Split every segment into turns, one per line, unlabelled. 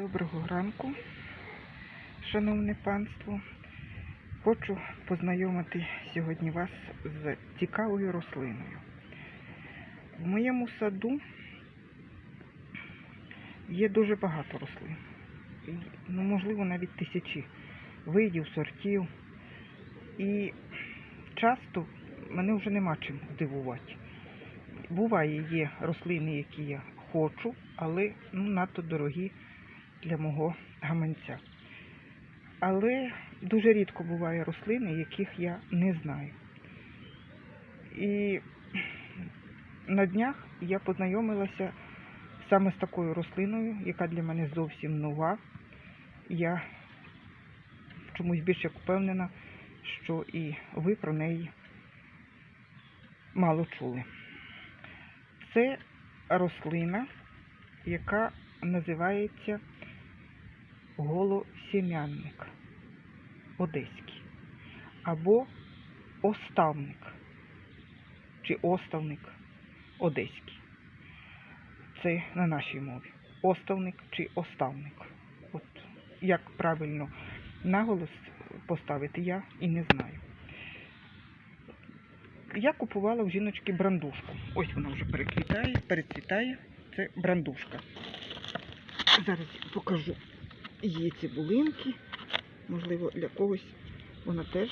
Доброго ранку, шановне панство. Хочу познайомити сьогодні вас з цікавою рослиною. В моєму саду є дуже багато рослин. Ну, можливо, навіть тисячі видів, сортів. І часто мене вже нема чим здивувати. Буває, є рослини, які я хочу, але ну, надто дорогі для мого гаманця. Але дуже рідко буває рослини, яких я не знаю. І на днях я познайомилася саме з такою рослиною, яка для мене зовсім нова. Я чомусь більше впевнена, що і ви про неї мало чули. Це рослина, яка називається голосім'янник одеський або оставник чи оставник одеський. Це на нашій мові. Оставник чи оставник. От як правильно наголос поставити, я і не знаю. Я купувала в жіночки брандушку. Ось вона вже переквітає, перецвітає. Це брандушка. Зараз покажу її цибулинки. Можливо, для когось вона теж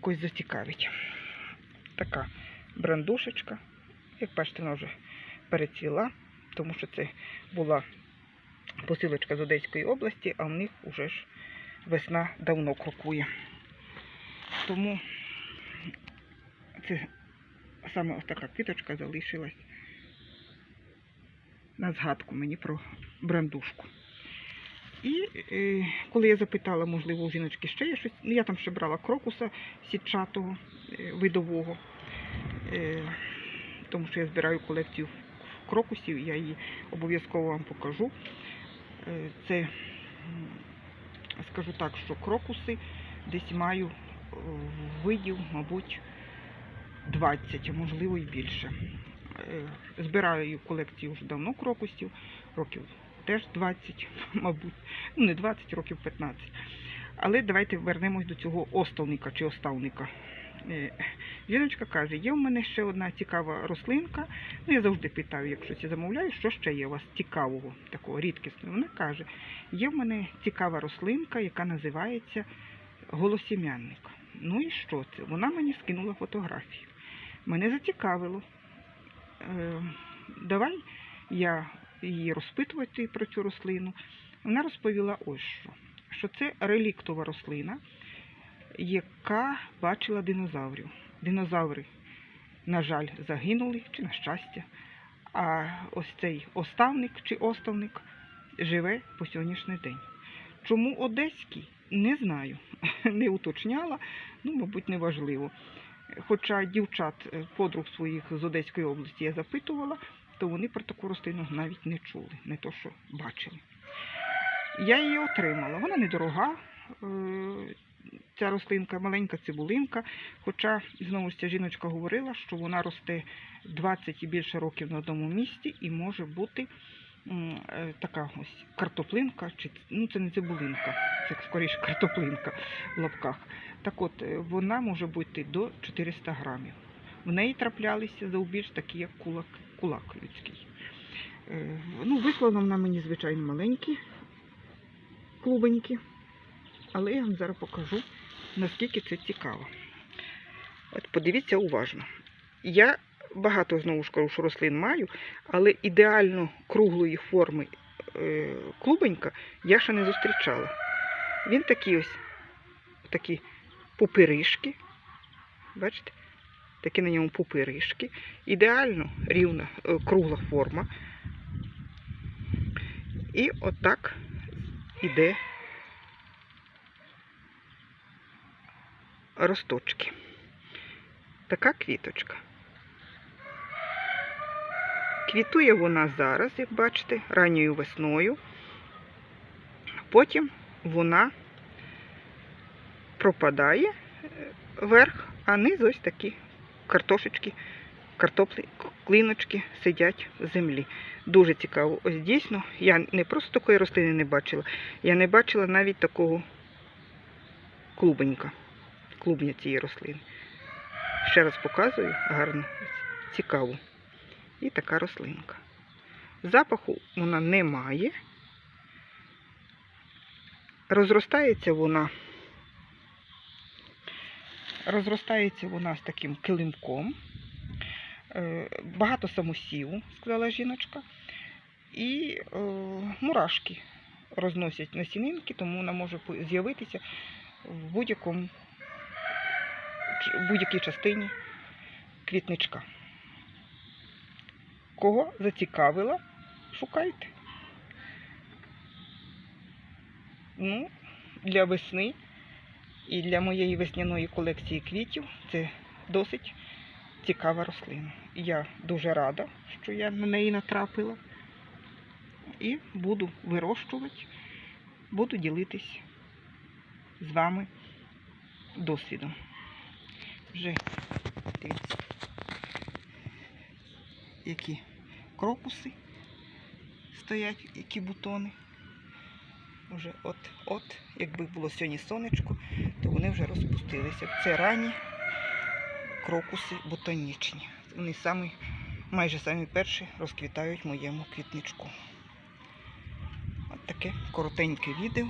когось зацікавить. Така брандушечка. Як бачите, вона вже перецвіла, тому що це була посилочка з Одеської області, а в них вже ж весна давно крокує. Тому це саме ось така квіточка залишилась на згадку мені про брандушку. І е, коли я запитала, можливо, у жіночки ще є щось, ну я там ще брала крокуса сітчатого, е, видового, е, тому що я збираю колекцію крокусів, я її обов'язково вам покажу. Е, це, скажу так, що крокуси десь маю е, видів, мабуть, 20, а можливо і більше. Е, Збираю колекцію вже давно крокусів, років теж 20, мабуть, ну не 20, років 15. Але давайте вернемось до цього оставника чи оставника. Е, Жіночка каже, є в мене ще одна цікава рослинка. Ну, я завжди питаю, якщо ці замовляю, що ще є у вас цікавого, такого рідкісного. Вона каже, є в мене цікава рослинка, яка називається голосім'янник. Ну і що це? Вона мені скинула фотографію. Мене зацікавило. Е, давай я її розпитувати про цю рослину. Вона розповіла ось що. Що це реліктова рослина, яка бачила динозаврів. Динозаври, на жаль, загинули, чи на щастя. А ось цей оставник чи оставник живе по сьогоднішній день. Чому одеський? Не знаю. Не уточняла, ну, мабуть, не важливо. Хоча дівчат, е, подруг своїх з Одеської області я запитувала, то вони про таку рослину навіть не чули, не то що бачили. Я її отримала. Вона недорога, е, ця рослинка, маленька цибулинка. Хоча, знову ж ця жіночка говорила, що вона росте 20 і більше років на одному місці і може бути е, така ось картоплинка, чи ну це не цибулинка, це скоріше картоплинка в лапках. Так от, е, вона може бути до 400 грамів. В неї траплялися завбільш такі, як кулак, кулак людський. Е, Ну, вислала вона мені, звичайно, маленькі клубеньки, але я вам зараз покажу, наскільки це цікаво. От подивіться уважно. Я багато знову ж кажу, рослин маю, але ідеально круглої форми е, клубенька я ще не зустрічала. Він такий ось такі пупиришки. Бачите? Такі на ньому пупиришки. Ідеально рівна е, кругла форма. І отак іде росточки. Така квіточка. Квітує вона зараз, як бачите, ранньою весною. Потім вона пропадає е, вверх, а низ ось такі картошечки картоплі, клиночки сидять в землі. Дуже цікаво. Ось дійсно, я не просто такої рослини не бачила, я не бачила навіть такого клубенька, клубня цієї рослини. Ще раз показую гарно, цікаво. І така рослинка. Запаху вона не має. Розростається вона. Розростається вона з таким килимком. Е, Багато самосіву, сказала жіночка. І е, мурашки розносять насінинки, тому вона може з'явитися в будь-якій частині квітничка. Кого зацікавила, шукайте. Ну, для весни і для моєї весняної колекції квітів це досить цікава рослина. Я дуже рада, що я на неї натрапила. І буду вирощувати, буду ділитись з вами досвідом. Вже дивіться, які крокуси стоять, які бутони. Уже от-от, якби було сьогодні сонечко, то вони вже розпустилися. Це ранні крокуси ботанічні. Вони самі, майже самі перші розквітають моєму квітничку. От таке коротеньке відео.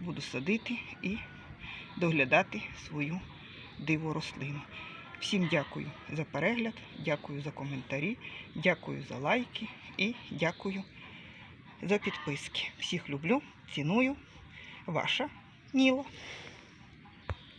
Буду садити і доглядати свою диву рослину. Всім дякую за перегляд, дякую за коментарі, дякую за лайки і дякую за підписки. Всіх люблю, ціную. Ваша Ніла.